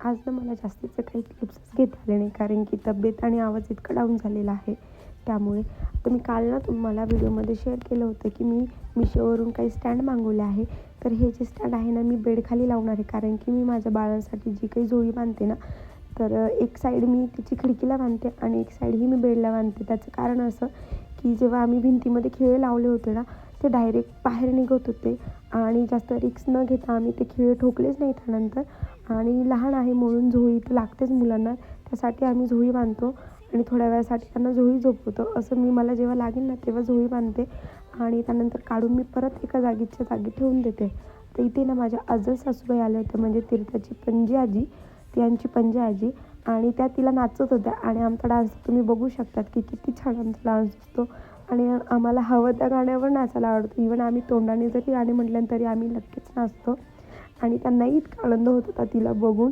आज ना मला जास्तीचे काही क्लिप्सच घेता आले नाही कारण की तब्येत आणि आवाज इतका डाऊन झालेला आहे. त्यामुळे तर मी काल ना तुम्हाला व्हिडिओमध्ये शेअर केलं होतं की मी मिशोवरून काही स्टँड मागवले आहे. तर हे जे स्टँड आहे ना मी बेडखाली लावणार आहे कारण की मी माझ्या बाळांसाठी जी काही झोळी बांधते ना तर एक साईड मी तिची खिडकीला बांधते आणि एक साईड ही मी बेडला बांधते. त्याचं कारण असं की जेव्हा आम्ही भिंतीमध्ये खिळे लावले होते ना ते डायरेक्ट बाहेर निघत होते. आणि जास्त रिक्स न घेता आम्ही ते खिळे ठोकलेच नाही त्यानंतर आणि लहान आहे म्हणून झोळी तर लागतेच मुलांना. त्यासाठी आम्ही झोळी बांधतो. आणि थोड्या वेळासाठी त्यांना झोळी झोपवतो असं मी मला जेव्हा लागेल ना तेव्हा झोळी बांधते. आणि त्यानंतर काढून मी परत एका जागेच्या जागी ठेवून देते. तर इथे ना माझ्या आजल सासूबाई आल्या होत्या म्हणजे तीर्थाची पणजी आजी. ती आमची पणजी आजी. आणि त्या तिला नाचत होत्या. आणि आमचा डान्स तुम्ही बघू शकतात की किती छान आमचा डान्स असतो. आणि आम्हाला हवं त्या गाण्यावर नाचायला आवडतं. इवन आम्ही तोंडाने जरी गाणे म्हटलं तरी आम्ही नक्कीच नाचतो. आणि त्यांनाही इतका आनंद होत होता तिला बघून.